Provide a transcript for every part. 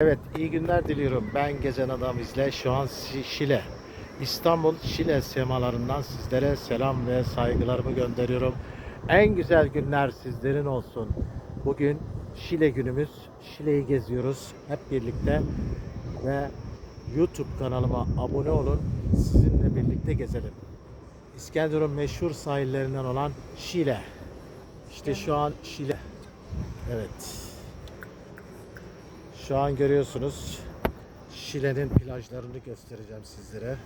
Evet, iyi günler diliyorum. Ben Gezen Adam İzle. Şu an Şi- Şile. İstanbul Şile semalarından sizlere selam ve saygılarımı gönderiyorum. En güzel günler sizlerin olsun. Bugün Şile günümüz. Şile'yi geziyoruz hep birlikte ve YouTube kanalıma abone olun. Sizinle birlikte gezelim. İskenderun meşhur sahillerinden olan Şile. İşte şu an Şile. Evet. Şu an görüyorsunuz Şile'nin plajlarını göstereceğim sizlere.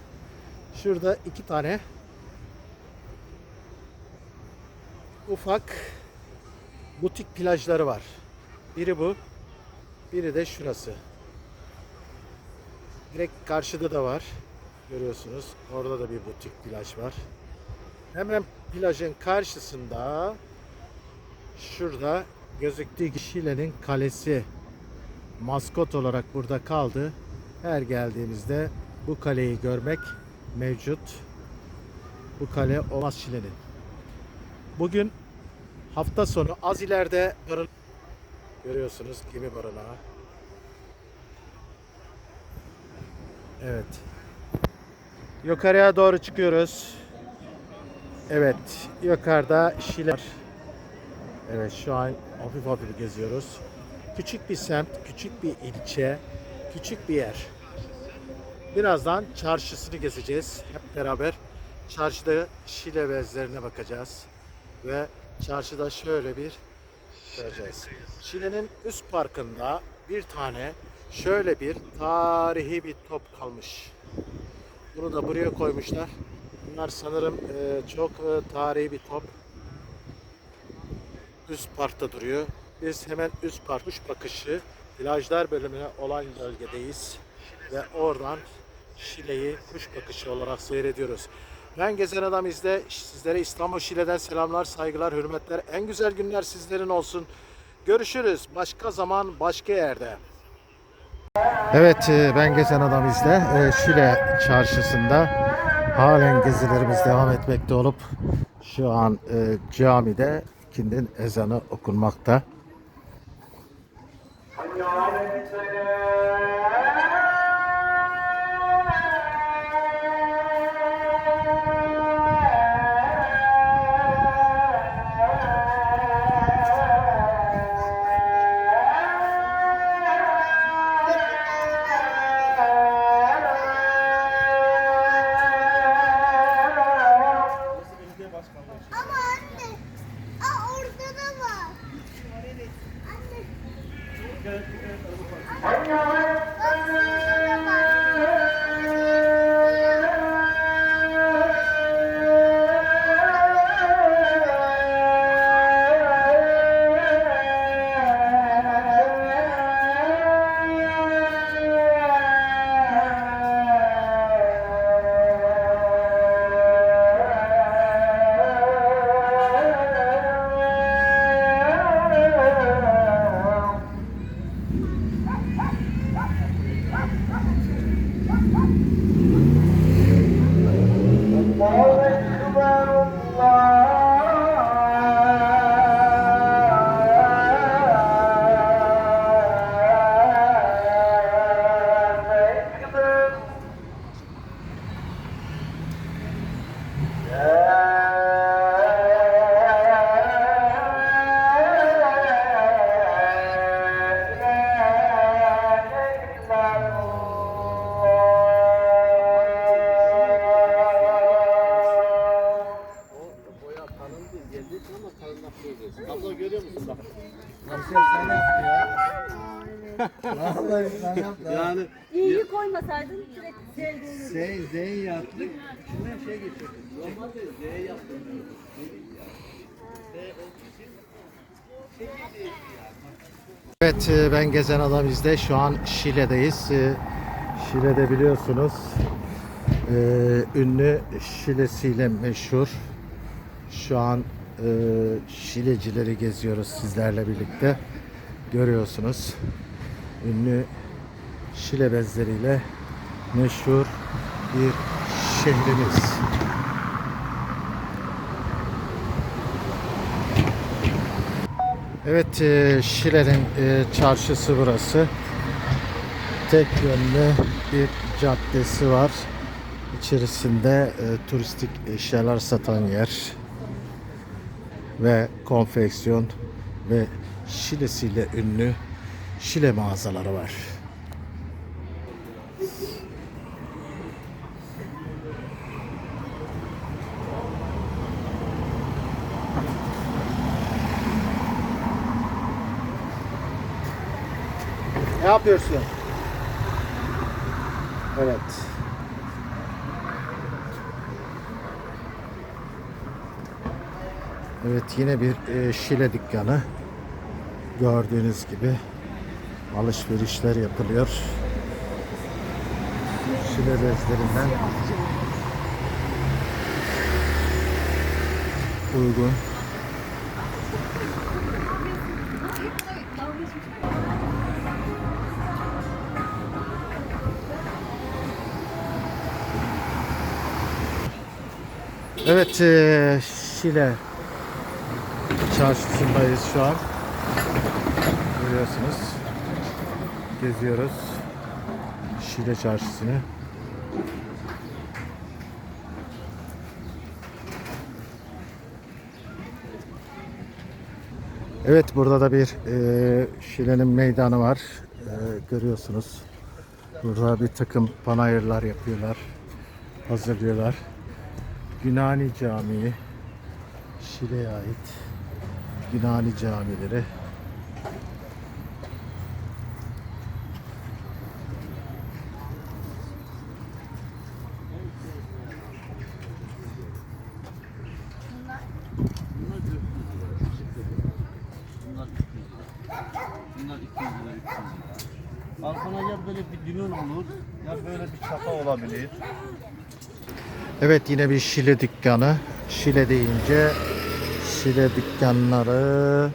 Şurada iki tane ufak butik plajları var. Biri bu, biri de şurası. Direkt karşıda da var. Görüyorsunuz. Orada da bir butik plaj var. Hemen plajın karşısında şurada gözüktüğü Şile'nin kalesi maskot olarak burada kaldı. Her geldiğimizde bu kaleyi görmek mevcut. Bu kale Olmaz Şile'nin. Bugün hafta sonu az ileride barın görüyorsunuz gemi barınağı. Evet. Yukarıya doğru çıkıyoruz. Evet, yukarıda Şile var. Evet, şu an hafif hafif geziyoruz. Küçük bir semt, küçük bir ilçe, küçük bir yer. Birazdan çarşısını gezeceğiz hep beraber. Çarşıda Şile bezlerine bakacağız. Ve çarşıda şöyle bir göreceğiz. Şile'nin üst parkında bir tane şöyle bir tarihi bir top kalmış. Bunu da buraya koymuşlar. Bunlar sanırım e, çok e, tarihi bir top. Üst parkta duruyor. Biz hemen üst park kuş bakışı plajlar bölümüne olan bölgedeyiz. Ve oradan Şile'yi kuş bakışı olarak seyrediyoruz. Ben Gezen Adam izle. Sizlere İstanbul Şile'den selamlar, saygılar, hürmetler. En güzel günler sizlerin olsun. Görüşürüz. Başka zaman, başka yerde. Evet, e, ben Gezen Adam izle. E, Şile çarşısında halen gezilerimiz devam etmekte olup şu an e, camide ikindin ezanı okunmakta. 안녕, 인체. Vallahi sen yap da. Yani İyi koymasaydın direkt sevdiğini. Şey, zeyn yaptık. İçine şey geçirdik. normalde Z yaptım. Evet e, ben Gezen Adam izle. Şu an Şile'deyiz. E, Şile'de biliyorsunuz e, ünlü Şile'siyle meşhur. Şu an Şilecileri geziyoruz sizlerle birlikte. Görüyorsunuz. Ünlü Şile bezleriyle meşhur bir şehrimiz. Evet, e, Şile'nin e, çarşısı burası. tek yönlü bir caddesi var. İçerisinde e, turistik eşyalar satan yer ve konfeksiyon ve şilesiyle ünlü şile mağazaları var. Ne yapıyorsun? Evet. Evet yine bir e, şile dükkanı. Gördüğünüz gibi alışverişler yapılıyor. Şile bezlerinden uygun. Evet eee, Şile çarşısındayız şu an. Görüyorsunuz. Geziyoruz. Şile çarşısını. Evet burada da bir eee, Şile'nin meydanı var. Eee, görüyorsunuz. Burada bir takım panayırlar yapıyorlar. Hazırlıyorlar. Günani Camii Şile'ye ait Günani camileri Arkana ya böyle bir düğün olur, ya böyle bir çapa olabilir. Evet yine bir Şile dükkanı Şile deyince Şile dükkanları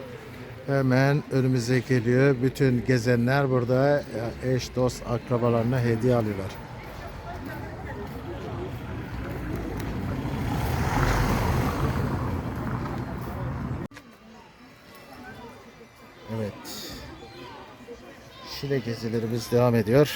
hemen önümüze geliyor. Bütün gezenler burada eş dost akrabalarına hediye alıyorlar. Evet. Şile gezilerimiz devam ediyor.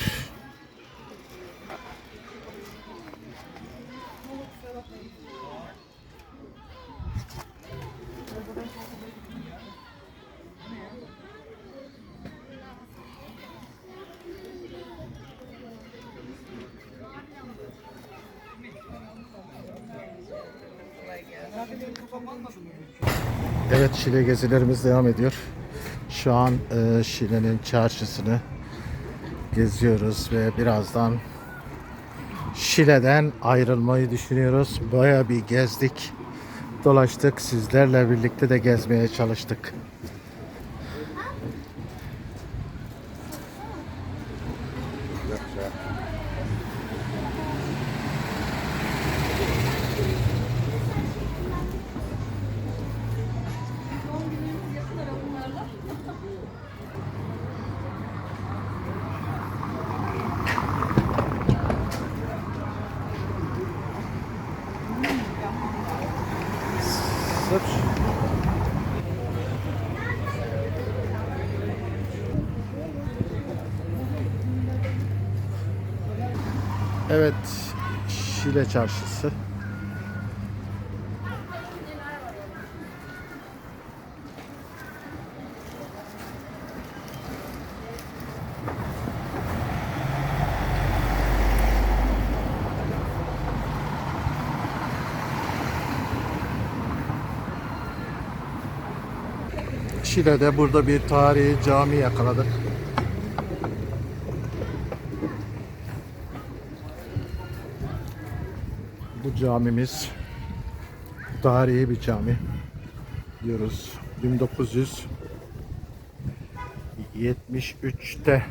Evet Şile gezilerimiz devam ediyor. Şu an e, Şile'nin çarşısını geziyoruz ve birazdan Şile'den ayrılmayı düşünüyoruz. Baya bir gezdik, dolaştık. Sizlerle birlikte de gezmeye çalıştık. Sırf Evet, Şile Çarşısı. Şile'de burada bir tarihi cami yakaladık. Bu camimiz tarihi bir cami diyoruz. 1973'te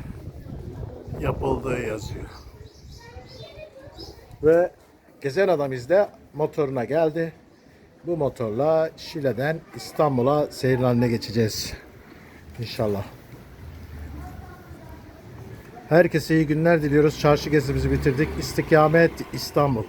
yapıldığı yazıyor. Ve gezen adam izde motoruna geldi. Bu motorla Şile'den İstanbul'a seyir haline geçeceğiz. İnşallah. Herkese iyi günler diliyoruz. Çarşı gezimizi bitirdik. İstikamet İstanbul.